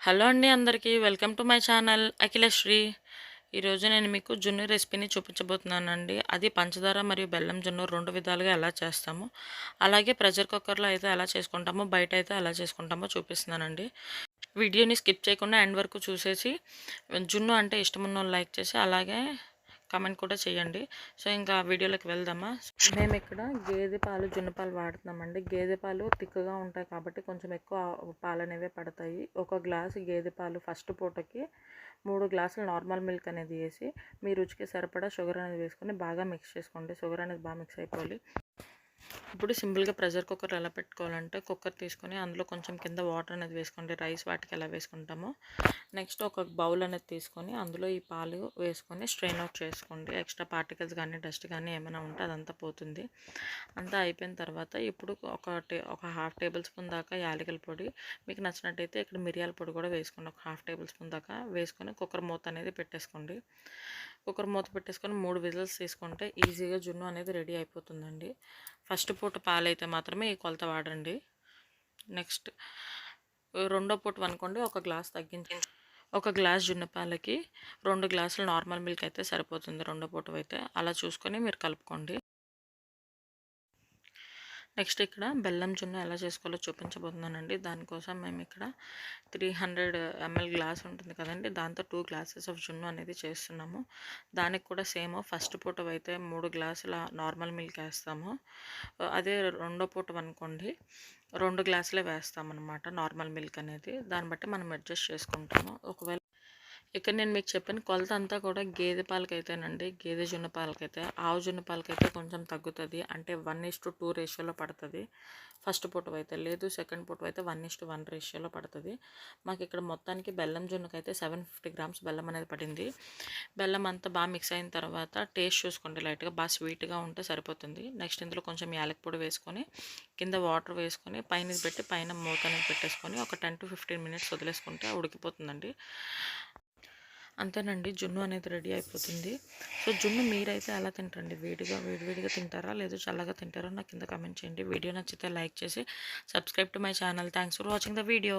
Hello అండి అందరికీ. Welcome to my channel Akhilasri. ఈరోజు నేను మీకు జున్ను రెసిపీని చూపించబోతున్నానండి. అది పంచదార మరియు బెల్లం జున్ను రెండు విధాలుగా ఎలా చేస్తాము అలాగే ప్రెషర్ కుక్కర్లో అయితే ఎలా చేసుకుంటామో బయట అయితే ఎలా చేసుకుంటామో చూపిస్తున్నానండి. వీడియోని స్కిప్ చేయకుండా ఎండ్ వరకు చూసేసి జున్ను అంటే ఇష్టమున్న వాళ్ళు లైక్ చేసి అలాగే కామెంట్ కూడా చేయండి. సో ఇంకా వీడియోలోకి వెళ్దామా? మేము ఇక్కడ గేదె పాలు జున్నపాలు వాడుతున్నామండి. గేదె పాలు తిక్కుగా ఉంటాయి కాబట్టి కొంచెం ఎక్కువ పాలు అనేవి పడతాయి. ఒక గ్లాసు గేదె పాలు ఫస్ట్ పూటకి మూడు గ్లాసులు నార్మల్ మిల్క్ అనేది వేసి మీ రుచికి సరిపడా షుగర్ అనేది వేసుకొని బాగా మిక్స్ చేసుకోండి. షుగర్ అనేది బాగా మిక్స్ అయిపోవాలి. ఇప్పుడు సింపుల్గా ప్రెషర్ కుక్కర్ ఎలా పెట్టుకోవాలంటే కుక్కర్ తీసుకొని అందులో కొంచెం కింద వాటర్ అనేది వేసుకోండి. రైస్ వాటికి ఎలా వేసుకుంటామో. నెక్స్ట్ ఒక బౌల్ అనేది తీసుకొని అందులో ఈ పాలు వేసుకొని స్ట్రెయిన్ అవుట్ చేసుకోండి. ఎక్స్ట్రా పార్టికల్స్ కానీ డస్ట్ కానీ ఏమైనా ఉంటే అదంతా పోతుంది. అంతా అయిపోయిన తర్వాత ఇప్పుడు ఒక ఒక హాఫ్ టేబుల్ స్పూన్ దాకా యాలకల పొడి. మీకు నచ్చినట్టయితే ఇక్కడ మిరియాల పొడి కూడా వేసుకోండి. ఒక హాఫ్ టేబుల్ స్పూన్ దాకా వేసుకొని కుక్కర్ మూత అనేది పెట్టేసుకోండి. కుక్కర్ మూత పెట్టేసుకొని మూడు విజిల్స్ తీసుకుంటే ఈజీగా జున్ను అనేది రెడీ అయిపోతుందండి. ఫస్ట్ పూట పాలైతే మాత్రమే ఈ కొలత వాడండి. నెక్స్ట్ రెండో పూట అనుకోండి ఒక గ్లాస్ తగ్గించి ఒక గ్లాస్ జున్నపాలకి రెండు గ్లాసులు నార్మల్ మిల్క్ అయితే సరిపోతుంది. రెండో పూట అయితే అలా చూసుకొని మీరు కలుపుకోండి. నెక్స్ట్ ఇక్కడ బెల్లం జున్ను ఎలా చేసుకోవాలో చూపించబోతున్నానండి. దానికోసం మేము ఇక్కడ త్రీ హండ్రెడ్ ఎంఎల్ గ్లాస్ ఉంటుంది కదండి. దాంతో టూ గ్లాసెస్ ఆఫ్ జున్ను అనేది చేస్తున్నాము. దానికి కూడా సేమ్ ఫస్ట్ పూట అయితే మూడు గ్లాసుల నార్మల్ మిల్క్ వేస్తాము. అదే రెండో పూట అనుకోండి రెండు గ్లాసులే వేస్తామన్నమాట నార్మల్ మిల్క్ అనేది. దాన్ని బట్టి మనం అడ్జస్ట్ చేసుకుంటాము. ఒకవేళ ఇక్కడ నేను మీకు చెప్పిన కొలత అంతా కూడా గేదె పాలకైతేనండి గేదె జున్న పాలకైతే ఆవు జున్న పాలకైతే కొంచెం తగ్గుతుంది. అంటే వన్ ఇస్ టు టూ రేషియోలో పడుతుంది. ఫస్ట్ పొట్టు అయితే లేదు సెకండ్ పొట్టు అయితే వన్ ఇస్ టు వన్ రేషియోలో పడుతుంది. మాకు ఇక్కడ మొత్తానికి బెల్లం జున్నకైతే సెవెన్ ఫిఫ్టీ గ్రామ్స్ బెల్లం అనేది పడింది. బెల్లం అంతా బాగా మిక్స్ అయిన తర్వాత టేస్ట్ చూసుకోండి లైట్గా బాగా స్వీట్గా ఉంటే సరిపోతుంది. నెక్స్ట్ ఇందులో కొంచెం యాలక్ పొడి వేసుకొని కింద వాటర్ వేసుకొని పైన పెట్టి పైన మూత అనేది పెట్టేసుకొని ఒక టెన్ టు ఫిఫ్టీన్ మినిట్స్ వదిలేసుకుంటే ఉడికిపోతుందండి. అంతేనండి జున్ను అనేది రెడీ అయిపోతుంది. సో జున్ను మీరైతే ఎలా తింటండి వేడిగా వేడివేడిగా తింటారా? లేదా చల్లగా తింటారా? నాకు కింద కమెంట్ చేయండి. వీడియో నచ్చితే లైక్ చేసి subscribe to my channel thanks for watching the video